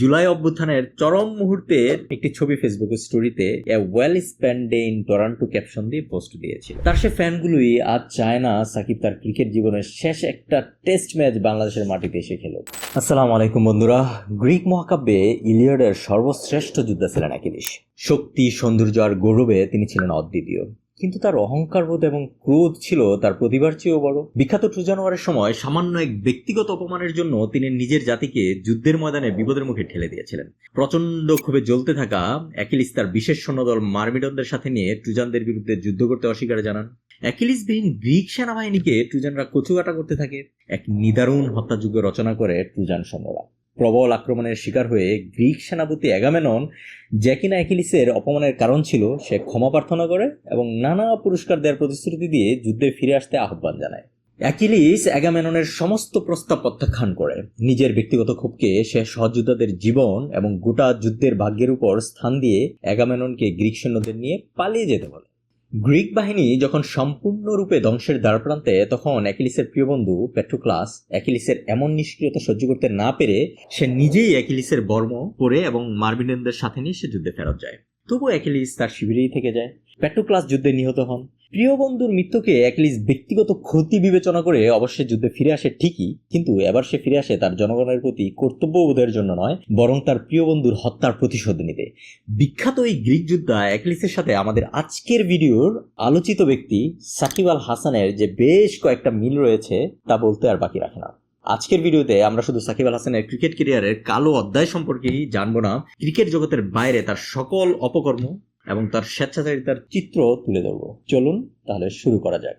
জুলাই অভ্যুত্থানের চরম মুহূর্তের একটি ছবি ফেসবুক স্টোরিতে a well spend day in Toronto caption দিয়ে পোস্ট দিয়েছিল। তার সে ফ্যানগুলোই আজ চায় না সাকিব তার ক্রিকেট জীবনের শেষ একটা টেস্ট ম্যাচ বাংলাদেশের মাটিতে এসে খেলো আসসালামু আলাইকুম বন্ধুরা, গ্রিক মহাকাব্যে ইলিয়ডের সর্বশ্রেষ্ঠ যোদ্ধা ছিলেন অ্যাকিলিস শক্তি, সৌন্দর্য আর গৌরবে তিনি ছিলেন অদ্বিতীয়। কিন্তু তার অহংকারবোধ এবং ক্রোধ ছিল তার প্রতিভার চেয়েও বড়। বিখ্যাত টু জানুয়ারির সময় সামান্য এক ব্যক্তিগত অপমানের জন্য তিনি নিজের জাতিকে যুদ্ধের ময়দানে বিপদের মুখে ঠেলে দিয়েছিলেন। প্রচণ্ড ক্ষোভে জ্বলতে থাকা অ্যাকিলিস তার বিশেষ সৈন্যদল মার্মিডনদের সাথে নিয়ে ট্রুজানদের বিরুদ্ধে যুদ্ধ করতে অস্বীকার জানান। অ্যাকিলিসবিহীন গ্রিক সেনাবাহিনীকে ট্রুজানরা কচুকাটা করতে থাকে। এক নিদারুণ হত্যাযজ্ঞ রচনা করে ট্রুজান সৈন্যরা। প্রবল আক্রমণের শিকার হয়ে গ্রিক সেনাপতি অ্যাগামেনন জ্যাকিনা অ্যাকিলিসের অপমানের কারণ ছিল সে ক্ষমা প্রার্থনা করে এবং নানা পুরস্কার দেওয়ার প্রতিশ্রুতি দিয়ে যুদ্ধে ফিরে আসতে আহ্বান জানায়। অ্যাকিলিস অ্যাগামেননের সমস্ত প্রস্তাব প্রত্যাখ্যান করে। নিজের ব্যক্তিগত ক্ষোভকে সে সহযোদ্ধাদের জীবন এবং গোটা যুদ্ধের ভাগ্যের উপর স্থান দিয়ে অ্যাগামেননকে গ্রিক সৈন্যদের নিয়ে পালিয়ে যেতে বলে। গ্রিক বাহিনী যখন সম্পূর্ণরূপে ধ্বংসের দ্বারপ্রান্তে, তখন অ্যাকিলিসের প্রিয় বন্ধু পেট্রোক্লাস অ্যাকিলিসের এমন নিষ্ক্রিয়তা সহ্য করতে না পেরে সে নিজেই অ্যাকিলিসের বর্ম পরে এবং মার্বিনেনদের সাথে নিয়ে সে যুদ্ধে ফেরত যায়। তবু অ্যাকিলিস তার শিবিরেই থেকে যায়। পেট্রোক্লাস যুদ্ধে নিহত হন। প্রিয় বন্ধুর মৃত্যুকে অ্যাকিলিস ব্যক্তিগত ক্ষতি বিবেচনা করে অবশ্যই যুদ্ধে ফিরে আসে ঠিকই, কিন্তু এবার সে ফিরে আসে তার জনগণের প্রতি কর্তব্যবোধের জন্য নয়, বরং তার প্রিয় বন্ধুর হত্যার প্রতিশোধ নিতে। বিখ্যাত এই গ্রিক যোদ্ধা অ্যাকিলিসের সাথে আমাদের আজকের ভিডিওর আলোচিত ব্যক্তি সাকিব আল হাসানের যে বেশ কয়েকটা মিল রয়েছে, তা বলতে আর বাকি রাখে না। আজকের ভিডিওতে আমরা শুধু সাকিব আল হাসানের ক্রিকেট ক্যারিয়ারের কালো অধ্যায় সম্পর্কেই জানব না, ক্রিকেট জগতের বাইরে তার সকল অপকর্ম এবং তার স্বেচ্ছাচারিতার চিত্র তুলে ধরব। চলুন তাহলে শুরু করা যাক।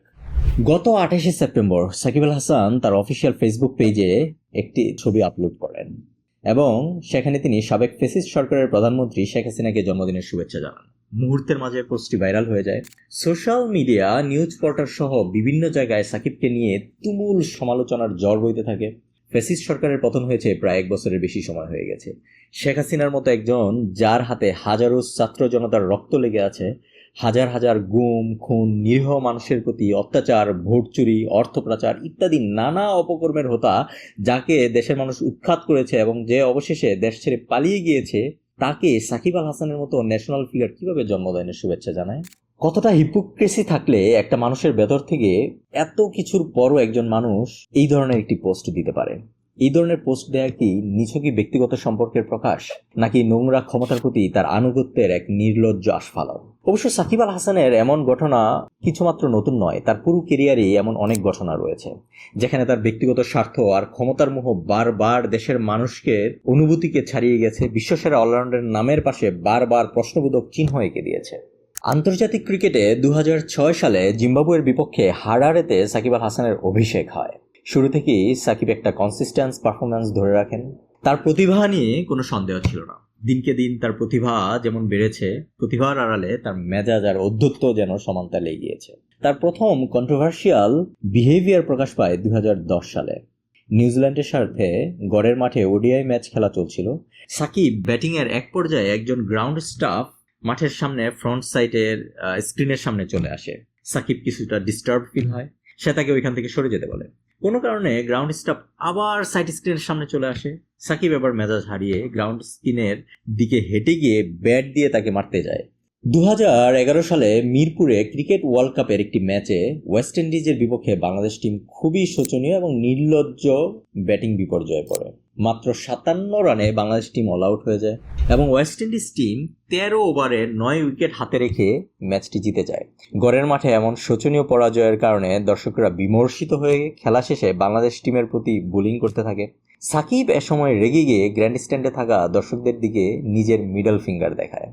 গত আঠাশে সেপ্টেম্বর সাকিব আল হাসান তার অফিসিয়াল ফেসবুক পেজে একটি ছবি আপলোড করেন এবং সেখানে তিনি সাবেক ফেসিস্ট সরকারের প্রধানমন্ত্রী শেখ হাসিনাকে জন্মদিনের শুভেচ্ছা জানান। মুহূর্তের মাঝে পোস্টটি ভাইরাল হয়ে যায়। সোশ্যাল মিডিয়া, নিউজ পোর্টাল সহ বিভিন্ন জায়গায় সাকিবকে নিয়ে তুমুল সমালোচনার জ্বর বইতে থাকে। ফেসিস্ট সরকারের পতন হয়েছে প্রায় এক বছরের বেশি সময় হয়ে গেছে। শেখ হাসিনার মতো একজন যার হাতে হাজারো ছাত্র জনতার রক্ত লেগে আছে, হাজার হাজার গুম, খুন, নিরীহ মানুষের প্রতি অত্যাচার, ভোট চুরি, অর্থ ইত্যাদি নানা অপকর্মের হতা যাকে দেশের মানুষ উৎখাত করেছে এবং যে অবশেষে দেশ ছেড়ে পালিয়ে গিয়েছে, তাকে সাকিব আল হাসানের মতো ন্যাশনাল ফিগার কীভাবে জন্মদিনের শুভেচ্ছা জানায়? কতটা হিপোক্রেসি থাকলে একটা মানুষের ভেতর থেকে এত কিছুর পরও একজন মানুষ এই ধরনের একটি পোস্ট দিতে পারে? এই ধরনের পোস্ট দেয়া কি নিছকই ব্যক্তিগত সম্পর্কের প্রকাশ, নাকি নোংরা ক্ষমতার প্রতি তার আনুগত্যের এক নির্লজ্জ আস্ফালন? অবশ্য সাকিব আল হাসানের এমন ঘটনা কিছুমাত্র নতুন নয়, তার পুরো কেরিয়ারেই এমন অনেক ঘটনা রয়েছে, যেখানে তার ব্যক্তিগত স্বার্থ আর ক্ষমতার মোহ বারবার দেশের মানুষকে অনুভূতিকে ছাড়িয়ে গেছে, বিশ্বসেরা অলরাউন্ডারের নামের পাশে বারবার প্রশ্নবোধক চিহ্ন এঁকে দিয়েছে। আন্তর্জাতিক ক্রিকেটে দু হাজার ছয় সালে জিম্বাবুয়ের বিপক্ষে হারারেতে সাকিব আল হাসানের অভিষেক হয়। শুরু থেকেই সাকিব একটা কনসিস্টেন্স পারফরমেন্স ধরে রাখেন। তার প্রতিভা নিয়ে কোনো সন্দেহ ছিল না। দিনকে দিন তার প্রতিভা যেমন বেড়েছে, প্রতিভার আড়ালে তার মেজাজ আর অধ্যত্ব যেন সমানতালে গিয়েছে তার প্রথম কন্ট্রোভার্সিয়াল বিহেভিয়ার প্রকাশ পায় দু হাজার দশ সালে। নিউজিল্যান্ডের সাথে গড়ের মাঠে ওডিআই ম্যাচ খেলা চলছিল। সাকিব ব্যাটিংয়ের এক পর্যায়ে একজন গ্রাউন্ড স্টাফ মাঠের সামনে ফ্রন্ট সাইডের স্ক্রিনের সামনে চলে আসে। সাকিব কিছুটা ডিস্টার্ব ফিল হয়। সে তাকে ওইখান থেকে সরে যেতে বলে। কোনো কারণে গ্রাউন্ড স্টাফ আবার সাইড স্ক্রিনের সামনে চলে আসে। সাকিব এবার মেজাজ হারিয়ে গ্রাউন্ড স্ক্রিনের দিকে হেঁটে গিয়ে ব্যাট দিয়ে তাকে মারতে যায়। দু হাজার এগারো সালে মিরপুরে ক্রিকেট ওয়ার্ল্ড কাপের একটি ম্যাচে ওয়েস্ট ইন্ডিজের বিপক্ষে বাংলাদেশ টিম খুবই শোচনীয় এবং নির্লজ্জ ব্যাটিং বিপর্যয়ে পড়ে। মাত্র সাতান্ন রানে বাংলাদেশ টিম অল আউট হয়ে যায় এবং ওয়েস্ট ইন্ডিজ টিম তেরো ওভারে নয় উইকেট হাতে রেখে ম্যাচটি জিতে যায়। গড়ের মাঠে এমন শোচনীয় পরাজয়ের কারণে দর্শকরা বিমর্ষিত হয়ে খেলা শেষে বাংলাদেশ টিমের প্রতি বোলিং করতে থাকে। সাকিব এ সময় রেগে গিয়ে গ্র্যান্ড স্ট্যান্ডে থাকা দর্শকদের দিকে নিজের মিডল ফিঙ্গার দেখায়।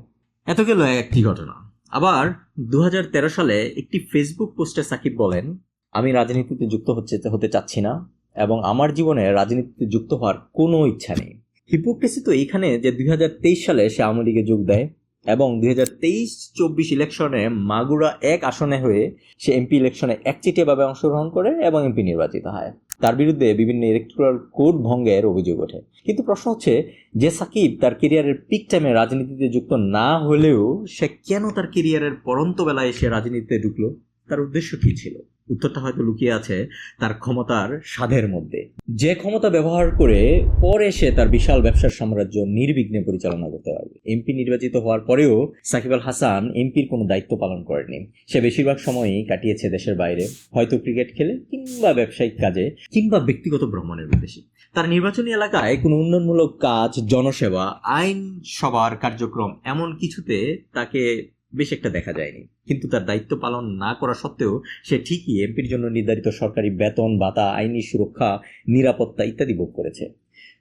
এত গেল একটি ঘটনা। আবার দু হাজার তেরো সালে একটি ফেসবুক পোস্টে সাকিব বলেন, আমি রাজনীতিতে যুক্ত হচ্ছে, হতে চাচ্ছি না। এবং আমার জীবনে রাজনীতিতে যুক্ত হওয়ার কোনো ইচ্ছা নেই। হিপোক্রেসি তো এইখানে যে দু হাজার তেইশ সালে সে আওয়ামী লীগে যোগ দেয় এবং দুই হাজার তেইশ চব্বিশ ইলেকশনে মাগুরা এক আসনে হয়ে সে এমপি ইলেকশনে একচেটিয়াভাবে অংশগ্রহণ করে এবং এমপি নির্বাচিত হয়। তার বিরুদ্ধে বিভিন্ন ইলেকট্রাল কোড ভঙ্গের অভিযোগ ওঠে। কিন্তু প্রশ্ন হচ্ছে, যে সাকিব তার কেরিয়ারের পিক টাইমে রাজনীতিতে যুক্ত না হলেও সে কেন তার কেরিয়ারের পরন্ত বেলায় এসে রাজনীতিতে ঢুকলো? তার উদ্দেশ্য কী ছিল? উত্তরটা হয়তো লুকিয়ে আছে তার ক্ষমতার স্বাদের মধ্যে। যে ক্ষমতা ব্যবহার করে পরে সে তার বিশাল ব্যবসার সাম্রাজ্য নির্বিঘ্নে পরিচালনা করতে পারবে। এমপি নির্বাচিত হওয়ার পরেও সাকিব আল হাসান এমপির কোনো দায়িত্ব পালন করেনি সে বেশিরভাগ সময়ই কাটিয়েছে দেশের বাইরে। হয়তো ক্রিকেট খেলে কিংবা ব্যবসায়িক কাজে কিংবা ব্যক্তিগত ভ্রমণের উদ্দেশ্যে। তার নির্বাচনী এলাকায় কোনো উন্নয়নমূলক কাজ, জনসেবা আইন সভার কার্যক্রম এমন কিছুতে তাকে বেশ একটা দেখা যায়নি। কিন্তু তার দায়িত্ব পালন না করা সত্ত্বেও সে ঠিকই এমপির জন্য নির্ধারিত সরকারি বেতন, ভাতা, আইনি সুরক্ষা, নিরাপত্তা ইত্যাদি ভোগ করেছে।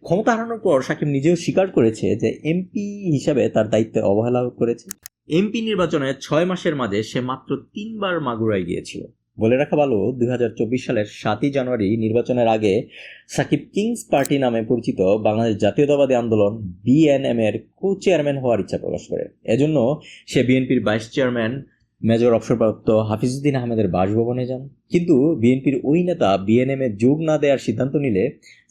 ক্ষমতা হারানোর পর সাকিব নিজেও স্বীকার করেছে যে এমপি হিসাবে তার দায়িত্বে অবহেলা করেছে। এমপি নির্বাচনে ছয় মাসের মাঝে সে মাত্র তিনবার মাগুরায় গিয়েছিল। বলে রাখা ভালো, দুই হাজার চব্বিশ সালের সাতই জানুয়ারি নির্বাচনের আগে সাকিব কিংস পার্টি নামে পরিচিত বাংলাদেশ জাতীয়তাবাদী আন্দোলন বিএনএম এর কো চেয়ারম্যান হওয়ার ইচ্ছা প্রকাশ করে। এজন্য সে বিএনপির ভাইস চেয়ারম্যান মেজর অবসরপ্রাপ্ত হাফিজউদ্দিন আহমেদের বাসভবনে যান। কিন্তু বিএনপির ওই নেতা বিএনএম এ যোগ না দেওয়ার সিদ্ধান্ত নিলে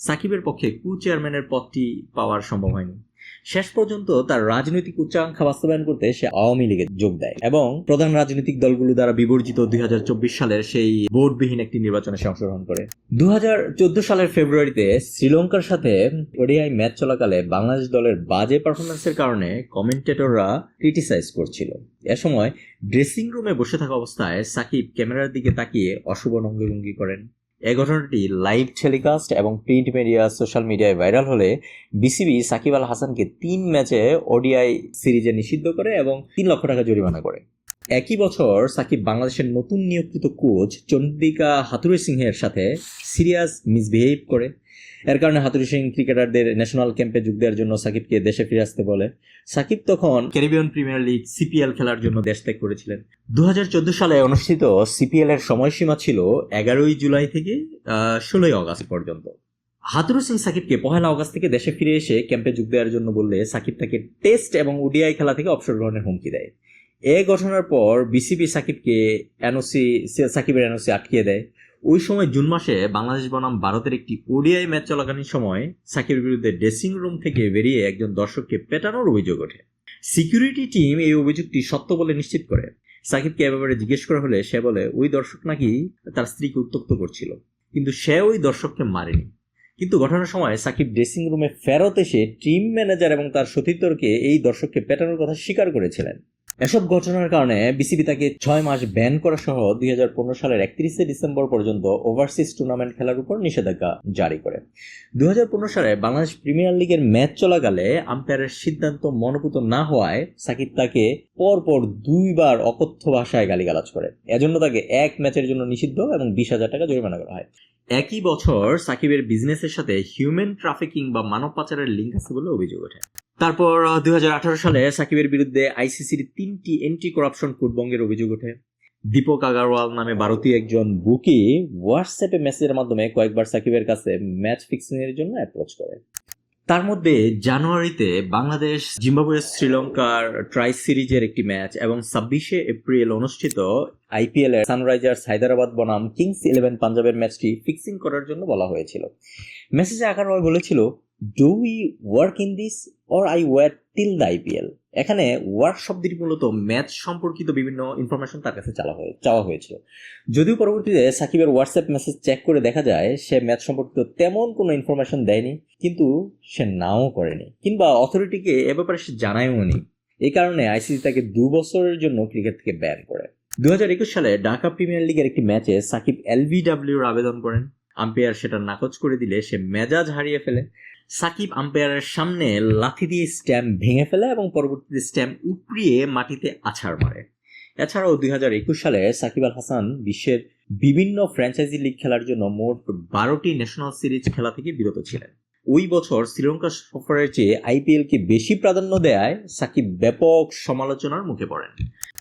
সাকিবের পক্ষে কু চেয়ারম্যানের পদটি পাওয়ার সম্ভব হয়নি। শেষ পর্যন্ত তার রাজনৈতিক উচ্চাকাঙ্ক্ষা বাস্তবায়ন করতে সে আওয়ামী লীগে যোগ দেয় এবং প্রধান রাজনৈতিক দলগুলো দ্বারা বিবর্জিত দুই সালের সেই ভোটবিহীন একটি নির্বাচনে সে অংশগ্রহণ করে। দুই হাজার চোদ্দ সালের ফেব্রুয়ারিতে শ্রীলঙ্কার সাথে ওডিআই ম্যাচ চলাকালে বাংলাদেশ দলের বাজে পারফরমেন্সের কারণে কমেন্টেটররা ক্রিটিসাইজ করছিল। এ সময় ড্রেসিং রুমে বসে থাকা অবস্থায় সাকিব ক্যামেরার দিকে তাকিয়ে অশুভ অঙ্গভঙ্গি করেন। এই ঘটনাটি লাইভ টেলিকাস্ট এবং প্রিন্ট মিডিয়া সোশ্যাল মিডিয়ায় ভাইরাল হলে বিসিবি সাকিব আল হাসানকে তিন ম্যাচে ওডিআই সিরিজে নিষিদ্ধ করে এবং তিন লক্ষ টাকা জরিমানা করে। একই বছর সাকিব বাংলাদেশের নতুন নিয়োগকৃত কোচ চন্দ্রিকা হাতুরে সিংহের সাথে সিরিয়াস মিসবিহেভ করে। এর কারণে হাতুরি সিং ক্রিকেটারদের ন্যাশনাল ক্যাম্পে যোগ দেওয়ার জন্য সাকিবকে দেশে ফিরে আসতে বলে। সাকিব তখন ক্যারিবিয়ান প্রিমিয়ার লিগ সিপিএল খেলার জন্য দেশ ত্যাগ করেছিলেন। দুহাজার চোদ্দ সালে অনুষ্ঠিত সিপিএল এর সময়সীমা ছিল এগারোই জুলাই থেকে ষোলোই আগস্ট পর্যন্ত। হাতুরু সিং সাকিবকে পহেলা আগস্ট থেকে দেশে ফিরে এসে ক্যাম্পে যোগ দেওয়ার জন্য বললে সাকিব তাকে টেস্ট এবং ওডিআই খেলা থেকে অবসর গ্রহণের হুমকি দেয়। এ ঘটনার পর বিসিবি সাকিবকে এনওসি সাকিবের এনওসি আটকিয়ে দেয়। ওই সময় জুন মাসে বাংলাদেশ বনাম ভারতের একটি ওডিআই ম্যাচ চলাকালীন সময় সাকিবের বিরুদ্ধে ড্রেসিং রুম থেকে বেরিয়ে একজন দর্শককে পেটানোর অভিযোগ ওঠে। সিকিউরিটি টিম এই অভিযোগটি সত্য বলে নিশ্চিত করে। সাকিবকে এ ব্যাপারে জিজ্ঞেস করা হলে সে বলে, ওই দর্শক নাকি তার স্ত্রীকে উত্তক্ত করছিল, কিন্তু সে ওই দর্শককে মারেনি। কিন্তু ঘটনার সময় সাকিব ড্রেসিং রুমে ফেরত এসে টিম ম্যানেজার এবং তার সতীর্থকে এই দর্শককে পেটানোর কথা স্বীকার করেছিলেন। এসব ঘটনার কারণে বিসিবি তাকে ছয় মাস ব্যান করা সহ দুই হাজার পনেরো সালের একত্রিশে ডিসেম্বর পর্যন্ত ওভারসিজ টুর্নামেন্ট খেলার উপর নিষেধাজ্ঞা জারি করে। দুই হাজার পনেরো সালে বাংলাদেশ প্রিমিয়ার লিগের ম্যাচ চলাকালে আম্পায়ারের সিদ্ধান্ত মনোপুত না হওয়ায় সাকিব তাকে পরপর দুইবার অকথ্য ভাষায় গালিগালাজ করে। এজন্য তাকে এক ম্যাচের জন্য নিষিদ্ধ এবং বিশ হাজার টাকা জরিমানা করা হয়। একই বছর সাকিবের বিজনেসের সাথে হিউম্যান ট্রাফিকিং বা মানব পাচারের লিঙ্ক আছে বলে অভিযোগ ওঠে। তারপর দু হাজার আঠারো সালে সাকিবের বিরুদ্ধে আইসিসির তিনটি এন্টি করাপশন কুটবঙ্গের অভিযোগ ওঠে। দীপক আগারওয়াল নামে ভারতীয় একজন বুকি হোয়াটসঅ্যাপে মেসেজের মাধ্যমে কয়েকবার সাকিবের কাছে ম্যাচ ফিক্সিং এর জন্য অ্যাপ্রোচ করে। তার মধ্যে জানুয়ারিতে বাংলাদেশ, জিম্বাবুয়ে, শ্রীলঙ্কার ট্রাই সিরিজের একটি ম্যাচ এবং ছাব্বিশে এপ্রিল অনুষ্ঠিত আইপিএল এর সানরাইজার্স হায়দ্রাবাদ বনাম কিংস ইলেভেন পাঞ্জাবের ম্যাচটি ফিক্সিং করার জন্য বলা হয়েছিল। মেসেজে আগারওয়াল বলেছিল do we work in this or I war till the IPL এখানে ওয়ার্ক শব্দটি মূলত ম্যাচ সম্পর্কিত বিভিন্ন ইনফরমেশন তার কাছে চালা হয়ে চাওয়া হয়েছিল। যদিও পরবর্তীতে সাকিবের হোয়াটসঅ্যাপ মেসেজ চেক করে দেখা যায়, সে ম্যাচ সম্পর্কিত তেমন কোনো ইনফরমেশন দেয়নি, কিন্তু সে নাও করেনি। কিংবা অথরিটিকে এ ব্যাপারে সে জানায়ও নি। এই কারণে আইসিসি তাকে দু বছরের জন্য ক্রিকেট থেকে ব্যান করে। দু হাজার একুশ সালে ঢাকা প্রিমিয়ার লিগের একটি ম্যাচে সাকিব এলবিডাব্লিউর আবেদন করেন। আম্পায়ার সেটা নাকচ করে দিলে সে মেজাজ হারিয়ে ফেলে। সাকিব আম্পায়ারের সামনে লাথি দিয়ে স্ট্যাম্প ভেঙে ফেলে এবং পরবর্তীতে স্ট্যাম্প উপড়িয়ে মাটিতে আছাড় মারে। এছাড়াও দুই হাজার একুশ সালে সাকিব আল হাসান বিশ্বের বিভিন্ন ফ্র্যাঞ্চাইজি লিগ খেলার জন্য মোট বারোটি ন্যাশনাল সিরিজ খেলা থেকে বিরত ছিলেন। ওই বছর শ্রীলঙ্কা সফরের চেয়ে আইপিএল কে বেশি প্রাধান্য দেয় সাকিব ব্যাপক সমালোচনার মুখে পড়েন।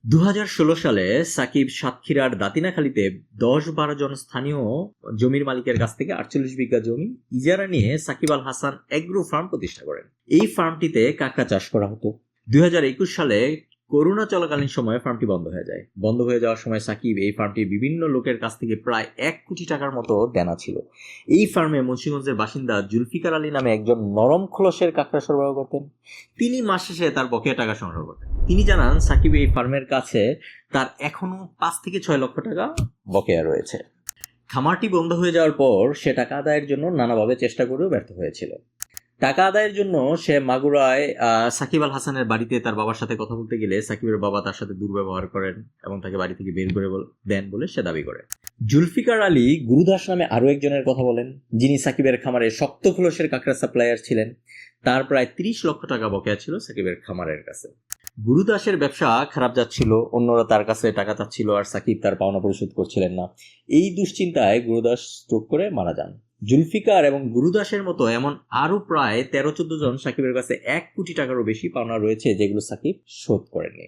দুই হাজার ষোলো সালে সাকিব সাতক্ষীরার দাতিনাখালীতে দশ বারো জন স্থানীয় জমির মালিকের কাছ থেকে আটচল্লিশ বিঘা জমি ইজারা নিয়ে সাকিব আল হাসান এগ্রো ফার্ম প্রতিষ্ঠা করেন। এই ফার্মটিতে কাঁকড়া চাষ করা হতো। দুই হাজার একুশ সালে করোনা চলাকালীন সময়ে ফার্মটি বন্ধ হয়ে যায়। বন্ধ হয়ে যাওয়ার সময় সাকিব এই ফার্মটি বিভিন্ন লোকের কাছ থেকে প্রায় এক কোটি টাকার মতো দেনা ছিল। এই ফার্মে মুন্সিগঞ্জের বাসিন্দা জুলফিকার আলী নামে একজন নরম খোলসের কাঁকড়া সরবরাহ করতেন। তিনি মাস শেষে তার বকেয়া টাকা সংগ্রহ করতেন। তিনি জানান, সাকিব এই ফার্মের কাছে তার এখনও পাঁচ থেকে ছয় লক্ষ টাকা বকেয়া রয়েছে। খামারটি বন্ধ হয়ে যাওয়ার পর সে টাকা আদায়ের জন্য নানাভাবে চেষ্টা করেও ব্যর্থ হয়েছিল। টাকা আদায়ের জন্য সে মাগুরায় সাকিব আল হাসানের বাড়িতে তার বাবার সাথে কথা বলতে গেলে সাকিবের বাবা তার সাথে দুর্ব্যবহার করেন এবং তাকে বাড়ি থেকে বের করে দেন বলে সে দাবি করে। জুলফিকার আলী গুরুদাস নামে আরও একজনের কথা বলেন, যিনি সাকিবের খামারে শক্ত খোলসের কাঁকড়া সাপ্লায়ার ছিলেন। তার প্রায় তিরিশ লক্ষ টাকা বকেয়া ছিল সাকিবের খামারের কাছে। গুরুদাসের ব্যবসা খারাপ যাচ্ছিল, অন্যরা তার কাছে টাকা চাচ্ছিল আর সাকিব তার পাওনা পরিশোধ করছিলেন না। এই দুশ্চিন্তায় গুরুদাস স্ট্রোক করে মারা যান। জুলফিকার এবং গুরুদাসের মতো এমন আরও প্রায় তেরো চোদ্দ জন সাকিবের কাছে এক কোটি টাকারও বেশি পাওনা রয়েছে যেগুলো সাকিব শোধ করেননি।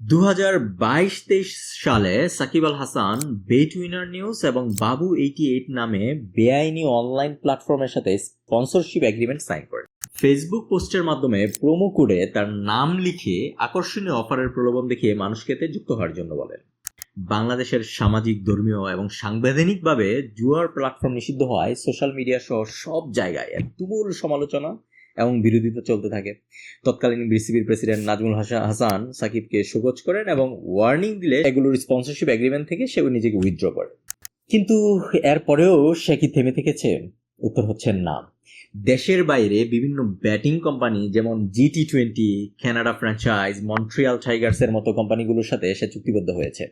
দু হাজার বাইশ তেইশ সালে Shakib Al Hasan bet winner news এবং বাবু এইটি এইট নামে বেআইনি অনলাইন প্ল্যাটফর্মের সাথে স্পন্সরশিপ এগ্রিমেন্ট সাইন করেন। ফেসবুক পোস্টের মাধ্যমে প্রোমো কোডে তার নাম লিখে আকর্ষণীয় অফারের প্রলোভন দেখিয়ে মানুষকে যুক্ত হওয়ার জন্য বলেন। বাংলাদেশের সামাজিক, ধর্মীয় এবং সাংবিধানিকভাবে জুয়ার প্ল্যাটফর্ম নিষিদ্ধ হওয়ায় সোশ্যাল মিডিয়া সহ সব জায়গায় এক তুমুল সমালোচনা এবং বিরোধিতা চলতে থাকে। তৎকালীন বিসিবির প্রেসিডেন্ট নাজমুল হাসা- হাসান সাকিবকে সুগোজ করেন এবং ওয়ার্নিং দিলে এগুলোর স্পন্সরশিপ এগ্রিমেন্ট থেকে সে নিজেকে উইথড্র করে। কিন্তু এরপরেও সে কি থেমে থেকেছে? উত্তর হচ্ছে না। দেশের বাইরে বিভিন্ন ব্যাটিং কোম্পানি যেমন GT twenty Canada franchise Montreal টাইগার্সের মতো কোম্পানিগুলোর সাথে সে চুক্তিবদ্ধ হয়েছে।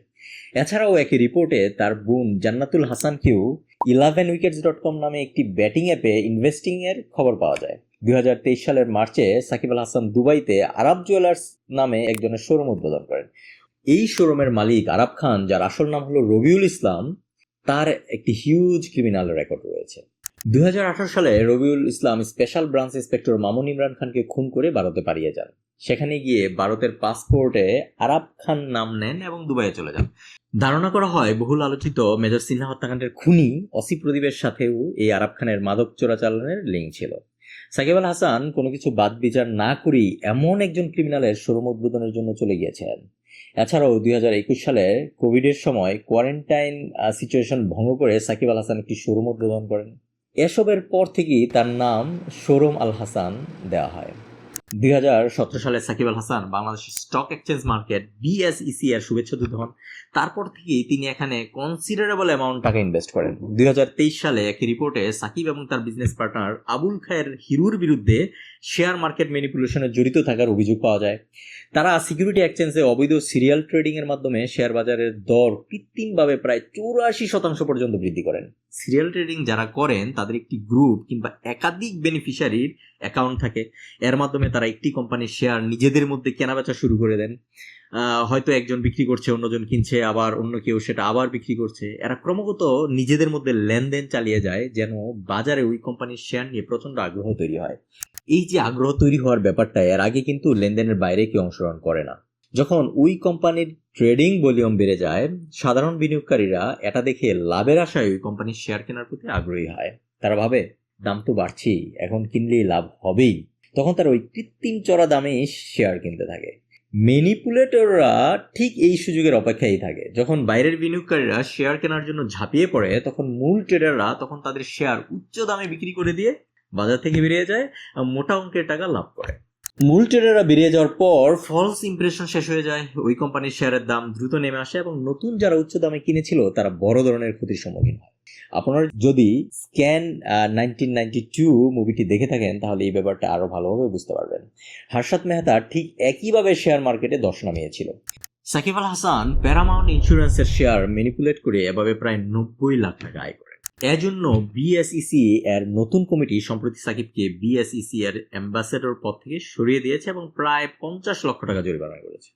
এছাড়াও একই রিপোর্টে তার বোন জান্নাতুল হাসানকেও ইলেভেন উইকেটস ডট কম নামে একটি ব্যাটিং অ্যাপে ইনভেস্টিং এর খবর পাওয়া যায়। দুই হাজার তেইশ সালের মার্চে সাকিব আল হাসান দুবাইতে আরব জুয়েলার্স নামে একজনের শোরুম উদ্বোধন করেন। এই শোরুমের মালিক আরব খান, যার আসল নাম হলো রবিউল ইসলাম, তার একটি হিউজ ক্রিমিনাল রেকর্ড রয়েছে। দুই হাজার আঠারো সালে Robiul Islam special branch inspector Mamun Imran খানকে খুন করে ভারতে পালিয়ে যান। সেখানে গিয়ে ভারতের পাসপোর্টে আরাব খান নাম নেন এবং দুবাইয়ে চলে যান। ধারণা করা হয়, বহুল আলোচিত মেজর সিনহা হত্যাকাণ্ডের খুনি অসি প্রদীপের সাথেও এই আরাব খানের মাদক চোরাচালানের লিঙ্ক ছিল। সাকিব আল হাসান কোনো কিছু বাদ বিচার না করেই এমন একজন ক্রিমিনালের শোরুম উদ্বোধনের জন্য চলে গিয়েছেন। এছাড়াও দুই হাজার একুশ সালে কোভিডের সময় কোয়ারেন্টাইন সিচুয়েশন ভঙ্গ করে সাকিব আল হাসান একটি শোরুম উদ্বোধন করেন। এসবের পর থেকেই তার নাম শোরুম আল হাসান দেওয়া হয়। দুই হাজার সতেরো সালে Shakib Al Hasan Bangladesh stock exchange market BSEC এর শুভেচ্ছা দূত হন। তারপর থেকেই তিনি এখানে কনসিডারেবল অ্যামাউন্ট টাকা ইনভেস্ট করেন। দুই হাজার তেইশ সালে একটি রিপোর্টে সাকিব এবং তার বিজনেস পার্টনার আবুল খায়ের হিরুর বিরুদ্ধে শেয়ার মার্কেট ম্যানিপুলেশনে জড়িত থাকার অভিযোগ পাওয়া যায়। তারা সিকিউরিটি এক্সচেঞ্জে অবৈধ সিরিয়াল ট্রেডিং এর মাধ্যমে শেয়ার বাজারের দর কৃত্রিমভাবে প্রায় চৌরাশি শতাংশ পর্যন্ত বৃদ্ধি করেন। সিরিয়াল ট্রেডিং যারা করেন, তাদের একটি গ্রুপ কিংবা একাধিক বেনিফিশিয়ারির অ্যাকাউন্ট থাকে। এর মাধ্যমে তারা একটি কোম্পানির শেয়ার নিজেদের মধ্যে কেনাবেচা শুরু করে দেন। হয়তো একজন বিক্রি করছে, অন্যজন কিনছে, আবার অন্য কেউ সেটা আবার বিক্রি করছে। এরা ক্রমাগত নিজেদের মধ্যে লেনদেন চালিয়ে যায়, যেন বাজারে ওই কোম্পানির শেয়ার নিয়ে প্রচণ্ড আগ্রহ তৈরি হয়। এই যে আগ্রহ তৈরি হওয়ার ব্যাপারটা, এর আগে কিন্তু লেনদেনের বাইরে কেউ অংশগ্রহণ করে না। যখন ওই কোম্পানির ট্রেডিং ভলিউম বেড়ে যায়, সাধারণ বিনিয়োগকারীরা এটা দেখে লাভের আশায় ওই কোম্পানির শেয়ার কেনার প্রতি আগ্রহী হয়। তারা ভাবে, দাম তো বাড়ছেই, এখন কিনলেই লাভ হবেই। তখন তারা ওই কৃত্রিম চড়া দামে শেয়ার কিনতে থাকে। ম্যানিপুলেটররা ঠিক এই সুযোগের অপেক্ষায় থাকে। যখন বাইরের বিনিয়োগকারীরা শেয়ার কেনার জন্য ঝাঁপিয়ে পড়ে, তখন মূল ট্রেডাররা তখন তাদের শেয়ার উচ্চ দামে বিক্রি করে দিয়ে বাজার থেকে বেরিয়ে যায় মোটা অঙ্কের টাকা লাভ করে। মূল ট্রেডাররা বেরিয়ে যাওয়ার পর ফলস ইমপ্রেশন শেষ হয়ে যায়। ওই কোম্পানির শেয়ারের দাম দ্রুত নেমে আসে এবং নতুন যারা উচ্চ দামে কিনেছিল, তারা বড় ধরনের ক্ষতির সম্মুখীন হয়। আপনারা যদি স্ক্যান নাইনটিন নাইনটি টু মুভিটি দেখে থাকেন, তাহলে এই ব্যাপারটা আরও ভালোভাবে বুঝতে পারবেন। হার্ষাদ মেহতা ঠিক একইভাবে শেয়ার মার্কেটে দশ নামিয়েছিল। সাকিব আল হাসান প্যারামাউন্ট ইন্স্যুরেন্সের শেয়ার ম্যানিপুলেট করে এভাবে প্রায় নব্বই লাখ টাকা আয় করেন এজন্য বিএসইসি এর নতুন কমিটি সম্প্রতি সাকিবকে বিএসইসি এর অ্যাম্বাসেডর পদ থেকে সরিয়ে দিয়েছে এবং প্রায় পঞ্চাশ লক্ষ টাকা জরিমানা করেছে।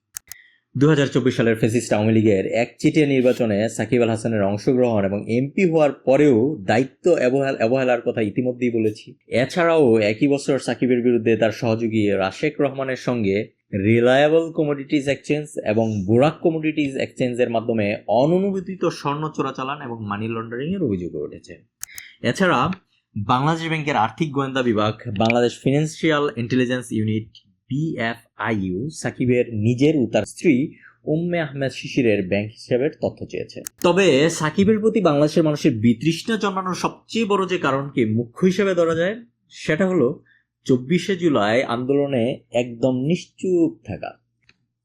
দু হাজার চব্বিশ সালের ফেসিস্ট আওয়ামী লীগের একচেটিয়া নির্বাচনে সাকিব আল হাসানের অংশগ্রহণ এবং এমপি হওয়ার পরেও দায়িত্ব অবহেল- অবহেলার কথা ইতিমধ্যেই বলেছি। এছাড়াও একই বছর সাকিবের বিরুদ্ধে তার সহযোগী রাশেক রহমানের সঙ্গে রিলায়েবল কমোডিটিজ এক্সচেঞ্জ এবং বোরাক কমোডিটিজ এক্সচেঞ্জের মাধ্যমে অননুমোদিত স্বর্ণ চোরাচালান এবং মানি লন্ডারিং এর অভিযোগ উঠেছে। এছাড়া, বাংলাদেশ ব্যাংকের আর্থিক গোয়েন্দা বিভাগ, Bangladesh financial intelligence unit BFIU সাকিবের নিজের ও তার স্ত্রী উম্মে আহমেদ শিশিরের ব্যাংক হিসাবের তথ্য চেয়েছে। তবে সাকিবের প্রতি বাংলাদেশের মানুষের বিতৃষ্ণা জন্মানোর সবচেয়ে বড় যে কারণকে মুখ্য হিসেবে ধরা যায়, সেটা হলো চব্বিশে জুলাই আন্দোলনে একদম নিশ্চুপ থাকা।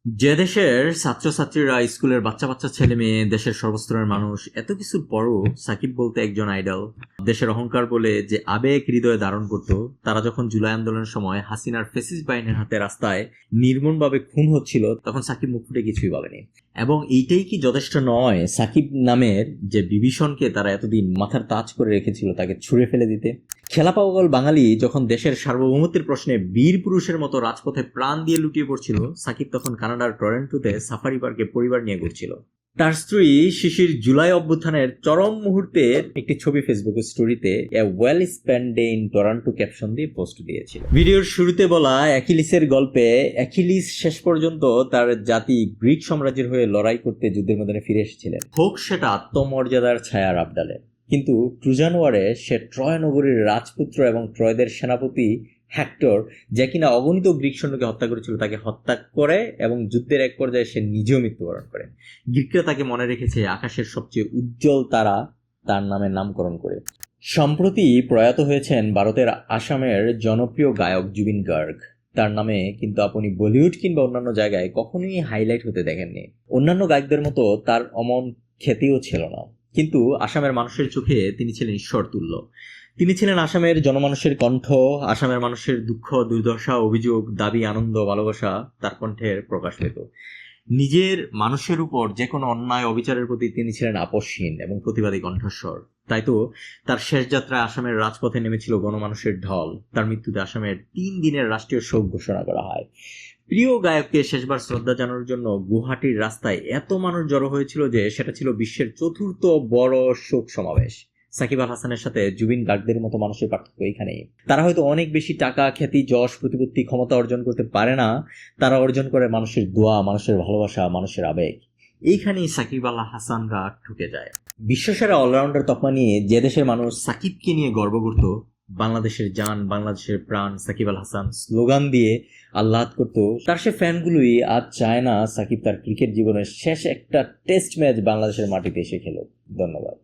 যে দেশের ছাত্রছাত্রীরা স্কুলের বাচ্চা বাচ্চা ছেলে মেয়ে, দেশের সর্বস্তরের মানুষ, এত কিছুর পরও সাকিব বলতে একজন আইডল দেশের অহংকার বলে যে আবেগ হৃদয়ে ধারণ করত, তারা যখন জুলাই আন্দোলনের সময় হাসিনার ফেসিস বাহিনীর হাতে রাস্তায় নির্মমভাবে খুন হচ্ছিল, তখন সাকিব মুখ ফুটে কিছুই বলেনি। এবং এইটাই কি যথেষ্ট নয়, সাকিব নামের যে বিভীষণকে তারা এতদিন মাথার তাজ করে রেখেছিল তাকে ছুঁড়ে ফেলে দিতে? খেলা পাগল বাঙালি যখন দেশের সার্বভৌমত্বের প্রশ্নে বীর পুরুষের মতো রাজপথে প্রাণ দিয়ে লুটিয়ে পড়ছিল, সাকিব তখন কানাডার টরেন্টোতে সাফারি পার্কে পরিবার নিয়ে ঘুরছিল। তার স্ত্রী শিশির জুলাই অভ্যুত্থানের চরম মুহূর্তে একটি ছবি ফেসবুক স্টোরিতে a well spend day in Toronto caption দিয়ে পোস্ট দিয়েছিল। ভিডিওর শুরুতে বলা অ্যাকিলিসের গল্পে অ্যাকিলিস শেষ পর্যন্ত তার জাতি গ্রিক সাম্রাজ্যের হয়ে লড়াই করতে যুদ্ধের ময়দানে ফিরে এসেছিলেন। হোক সেটা আত্মমর্যাদার ছায়ার আবডালে। কিন্তু ট্রুজান ওয়ারে সে ট্রয় নগরীর রাজপুত্র এবং ট্রয়দের সেনাপতি হ্যাক্টর, যে কিনা অগণিত গ্রিক সৈন্যকে হত্যা করেছিল, তাকে হত্যা করে এবং যুদ্ধের এক পর্যায়ে সে নিজেও মৃত্যুবরণ করে। গ্রিকরা তাকে মনে রেখেছে, আকাশের সবচেয়ে উজ্জ্বল তারা তার নামে নামকরণ করে। সম্প্রতি প্রয়াত হয়েছেন ভারতের আসামের জনপ্রিয় গায়ক জুবিন গার্গ। তার নামে কিন্তু আপনি বলিউড কিংবা অন্যান্য জায়গায় কখনোই হাইলাইট হতে দেখেননি। অন্যান্য গায়কদের মতো তার অমন খ্যাতিও ছিল না। কিন্তু আসামের মানুষের চোখে তিনি ছিলেন ঈশ্বর তুল্য তিনি ছিলেন আসামের জনমানুষের কণ্ঠ, আসামের মানুষের দুঃখ, দুর্দশা, অভিযোগ, দাবি, আনন্দ, ভালোবাসা, তার কণ্ঠের প্রকাশ পেত। নিজের মানুষের উপর যে কোনো অন্যায়, অবিচারের প্রতি তিনি ছিলেন আপসহীন এবং প্রতিবাদী কণ্ঠস্বর। তাই তো, তার শেষ যাত্রায় আসামের রাজপথে নেমেছিল গণমানুষের ঢল। তার মৃত্যুতে আসামের তিন দিনের রাষ্ট্রীয় শোক ঘোষণা করা হয়। প্রিয় গায়ককে শেষবার শ্রদ্ধা জানানোর জন্য গুয়াহাটির রাস্তায় এত মানুষ জড়ো হয়েছিল যে সেটা ছিল বিশ্বের চতুর্থ বড় শোক সমাবেশ। সাকিব আল হাসানের সাথে জুবিন গার্গদের মতো মানুষের পার্থক্য এখানেই তারা হয়তো অনেক বেশি টাকা, খ্যাতি, যশ, প্রতিপত্তি, ক্ষমতা অর্জন করতে পারে না। তারা অর্জন করে মানুষের দোয়া, মানুষের ভালোবাসা, মানুষের আবেগ। এইখানেই সাকিব আল হাসানরা ঠুকে যায়। বিশ্বসেরা অলরাউন্ডার তকমা নিয়ে যে দেশের মানুষ সাকিবকে নিয়ে গর্ব করত বাংলাদেশের যান বাংলাদেশের প্রাণ, সাকিব আল হাসান, স্লোগান দিয়ে আহ্লাদ করত। তার সে ফ্যানগুলোই আজ চায় না সাকিব তার ক্রিকেট জীবনের শেষ একটা টেস্ট ম্যাচ বাংলাদেশের মাটিতে এসে খেলো ধন্যবাদ।